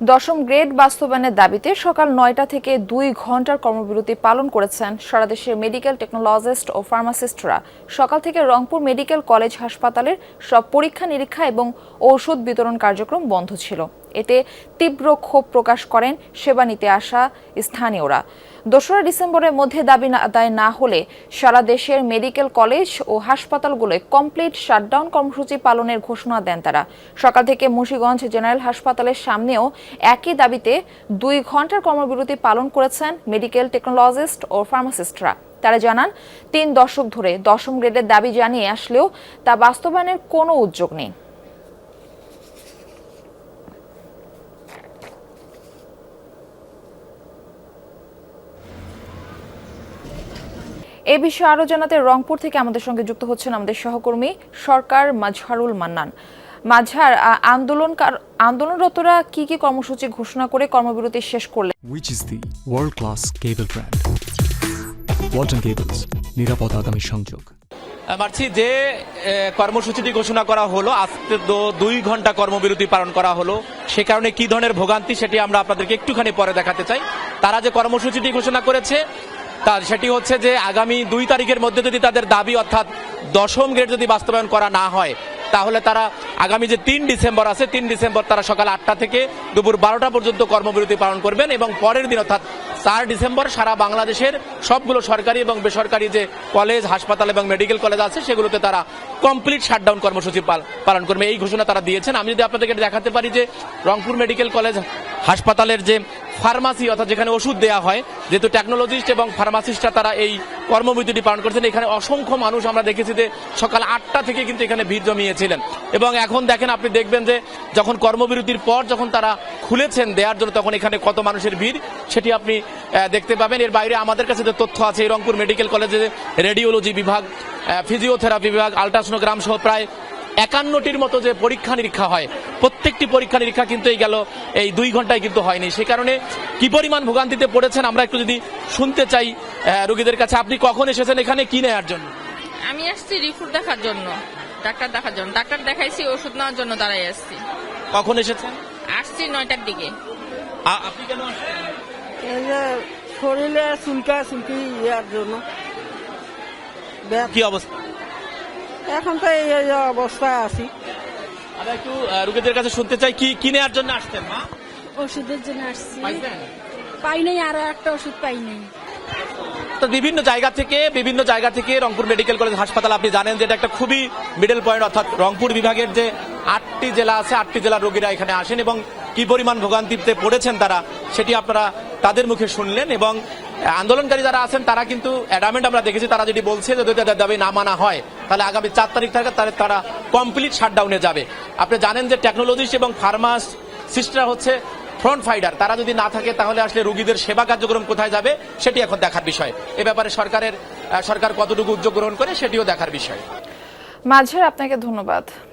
দশম গ্রেড বাস্তবায়নের দাবিতে সকাল নয়টা থেকে দুই ঘণ্টার কর্মবিরতি পালন করেছেন সারা দেশের মেডিকেল টেকনোলজিস্ট ও ফার্মাসিস্টরা। সকাল থেকে রংপুর মেডিকেল কলেজ হাসপাতালের সব পরীক্ষা নিরীক্ষা এবং ঔষধ বিতরণ কার্যক্রম বন্ধ ছিল। এতে তীব্র ক্ষোভ প্রকাশ করেন সেবা নিতে আসা স্থানীয়রা। দোসরা ডিসেম্বরের মধ্যে দাবি আদায় না হলে সারা দেশের মেডিকেল কলেজ ও হাসপাতালগুলোয় কমপ্লিট শাটডাউন কর্মসূচি পালনের ঘোষণা দেন তারা। সকাল থেকে মুন্সিগঞ্জ জেনারেল হাসপাতালের সামনেও একই দাবিতে দুই ঘণ্টার কর্মবিরতি পালন করেছেন মেডিকেল টেকনোলজিস্ট ও ফার্মাসিস্টরা। তারা জানান, তিন দশক ধরে দশম গ্রেডের দাবি জানিয়ে আসলেও তা বাস্তবায়নের কোনো উদ্যোগ নেই। এ বিষয়ে আরও জানাতে রংপুর থেকে আমাদের সঙ্গে যুক্ত হচ্ছেন আমাদের সহকর্মী সরকার মাজহারুল মান্নান। মাঝার আন্দোলন আন্দোলনরতরা কি কি কর্মসূচি ঘোষণা করে কর্মবিরতি শেষ করলেন? Which is the world class cable brand. Walton Cables, নিরাপদ আগামী সংযোগ। মারছি যে কর্মসূচিটি ঘোষণা করা হলো আজকে দো- দুই ঘণ্টা কর্মবিরতি পালন করা হলো সে কারণে কি ধরনের ভোগান্তি সেটি আমরা আপনাদেরকে একটুখানি পরে দেখাতে চাই। তারা যে কর্মসূচিটি ঘোষণা করেছে তার সেটি হচ্ছে যে আগামী দুই তারিখের মধ্যে যদি তাদের দাবি অর্থাৎ দশম গ্রেড যদি বাস্তবায়ন করা না হয় তাহলে তারা আগামী যে তিন ডিসেম্বর আছে, তিন ডিসেম্বর তারা সকাল আটটা থেকে দুপুর বারোটা পর্যন্ত কর্মবিরতি পালন করবেন এবং পরের দিন অর্থাৎ চার ডিসেম্বর সারা বাংলাদেশের সবগুলো সরকারি এবং বেসরকারি যে কলেজ, হাসপাতাল এবং মেডিকেল কলেজ আছে, সেগুলোতে তারা কমপ্লিট শাটডাউন কর্মসূচি পাল- পালন করবে। এই ঘোষণা তারা দিয়েছেন। আমি যদি আপনাদেরকে দেখাতে পারি যে রংপুর মেডিকেল কলেজ হাসপাতালের যে ফার্মাসি অর্থাৎ যেখানে ওষুধ দেওয়া হয়, যেহেতু টেকনোলজিস্ট এবং ফার্মাসিস্টরা তারা এই কর্মবিরতিটি পালন করছেন, এখানে অসংখ্য মানুষ আমরা দেখেছি যে সকাল আটটা থেকে কিন্তু এখানে ভিড় জমিয়েছিলেন। এবং এখন দেখেন আপনি দেখবেন যে যখন কর্মবিরতির পর যখন তারা খুলেছেন দেওয়ার জন্য, তখন এখানে কত মানুষের ভিড়, সেটি আপনি দেখতে পাবেন। এর বাইরে আমাদের কাছে যে তথ্য আছে রংপুর মেডিকেল কলেজে রেডিওলজি বিভাগ ফিজিওথেরাপি বিভাগ, আলট্রাসোনোগ্রাম সহ প্রায় একান্নটির মতো যে পরীক্ষা নিরীক্ষা হয় প্রত্যেকটি পরীক্ষা নিরীক্ষা কিন্তু এই গেল এই দুই ঘন্টায় কিন্তু হয়নি। সে কারণে কি পরিমাণ ভোগান্তিতে পড়েছেন আমরা একটু যদি শুনতে চাই রোগীদের কাছে। আপনি কখন এসেছেন এখানে? কি নেওয়ার জন্য? আমি আসছি রিপোর্ট দেখার জন্য ডাক্তার দেখার জন্য। ডাক্তার দেখাইছি ওষুধ নেওয়ার জন্য দাঁড়াই আসছি। কখন এসেছেন? আসছি নয়টার দিকে। আপনি কেন শরীরে চুলকা চুলকি ইয়ার জন্য। কি অবস্থা? এখন তো এই অবস্থায় আছি। আমরা একটু রোগীদের কাছে শুনতে চাই কি কি নেওয়ার জন্য আসছেন মা? ওষুধের জন্য আসছি। পাই নাই আরও একটা ওষুধ পাই নাই। তো বিভিন্ন জায়গা থেকে বিভিন্ন জায়গা থেকে রংপুর মেডিকেল কলেজ হাসপাতাল আপনি জানেন যে এটা একটা খুবই মিডল পয়েন্ট অর্থাৎ রংপুর বিভাগের যে আটটি জেলা আছে আটটি জেলার রোগীরা এখানে আসেন এবং কি পরিমাণ ভোগান্তিতে পড়েছেন তারা সেটি আপনারা তাদের মুখে শুনলেন এবং আন্দোলনকারী যারা আছেন তারা কিন্তু অ্যাডামেন্ট আমরা দেখেছি তারা যদি বলছে যদি তাদের দাবি না মানা হয় তাহলে আগামী চার তারিখ থেকে তাহলে তারা কমপ্লিট শাটডাউনে যাবে। আপনি জানেন যে টেকনোলজিস্ট এবং ফার্মাস সিস্টার হচ্ছে ফ্রন্ট ফাইডার তারা যদি না থাকে তাহলে আসলে রুগীদের সেবা কার্যক্রম কোথায় যাবে সেটি এখন দেখার বিষয়। এ ব্যাপারে সরকারের সরকার কতটুকু উদ্যোগ গ্রহণ করে সেটিও দেখার বিষয়। মাঝের আপনাকে ধন্যবাদ।